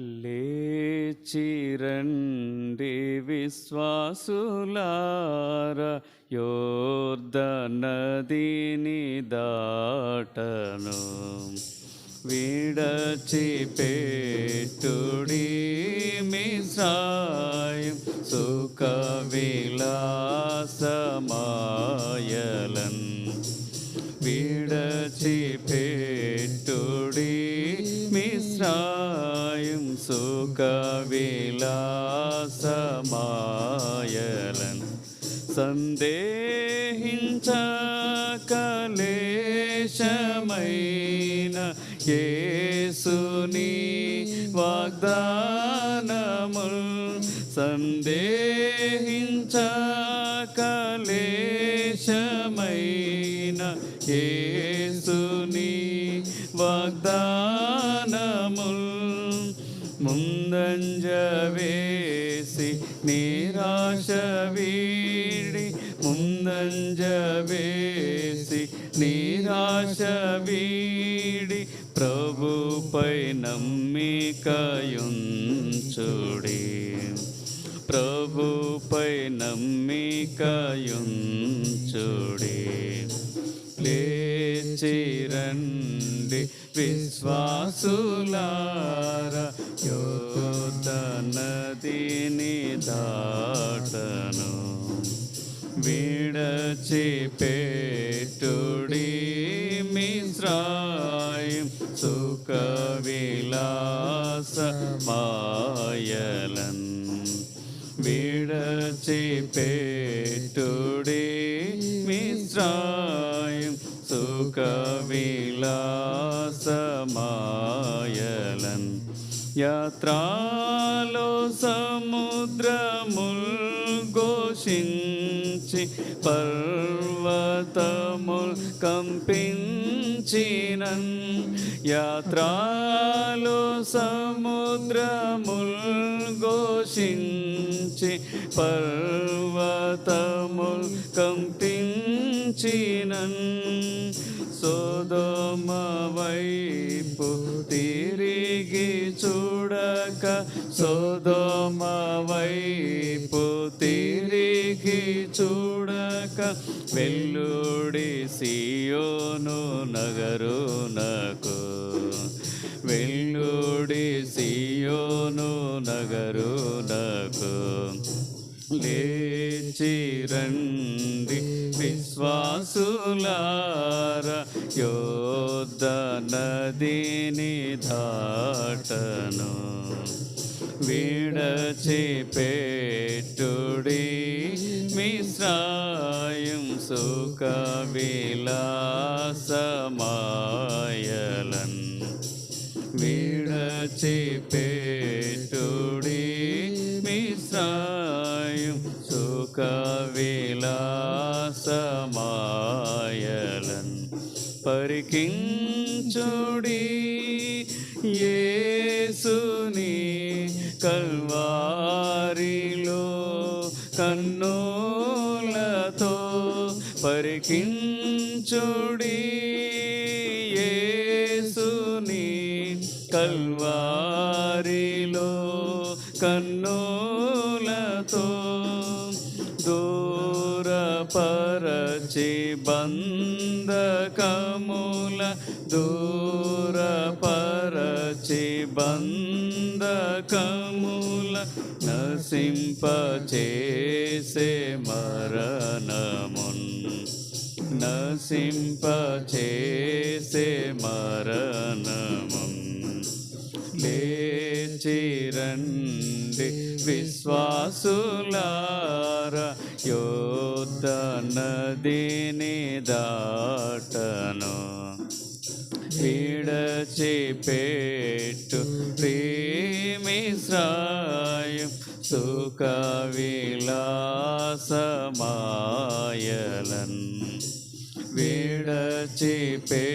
లేచిరండి విశ్వాసులార యోర్ధనదిని దాటను. విడచి పేటుడి మిశ్రాయం సుఖ విలాసమాయలన్. విడచి పేటుడి మిశ్రాయం సుఖ సందేహించ కలేశమైన యేసుని వాగ్దానముల్ సందేహించ కలేశమైన యేసుని వాగ్దానముల్ ముందంజ వేసి నిరాశ వీడి ముందంజ వేసి నిరాశ వీడి ప్రభుపై నమ్మికయుంచుడి. ప్రభుపై నమ్మికయుంచుడి. లేచిరండి విశ్వాసులా నదిని దాటను. విడచి విడచిపెట్టుడి మిశ్రాయం సుఖ విలాస మాయలన్. విడచి విడచిపెట్టుడి మిశ్రాయం సుఖ విలాస విలాసమాయలన్ యాత్రాలో సముద్రముల్ ఘోషించి పర్వతముల్ కంపించినన్. యాత్రాలో సముద్రముల్ ఘోషించి పర్వతముల్ కంపించినన్. సోదోమ వైపు తిరిగి చూడక సోదోమ వైపు తిరిగి చూడక వెల్లుడి సియోను నగరునకు వెల్లుడి సియోను నగరునకు లేచిరండి విశ్వాసులార యోధ నదిని దాటను. విడచి విడచిపెట్టుడి మిశ్రాయం సుఖ విలాసమాయలన్. విడచి విడచిపెట్టుడి మిశ్రాయం సుఖ విలాసమాయలన్ పరికించుడి యేసుని కల్వారిలో కన్నులతో పరికించుడి యేసుని కల్వారిలో కన్నులతో బంధకముల దూరపరచి బంధకముల నసింపచేసే మరణమున్. నసింపచేసే మరణమున్. లేచిరండి విశ్వాసులార యో నదిని దాటను. విడచిపెట్టు ప్రేమిశ్రాయం సుఖ విలాసమాయలన్. విడచిపెట్టుడి మిశ్రాయం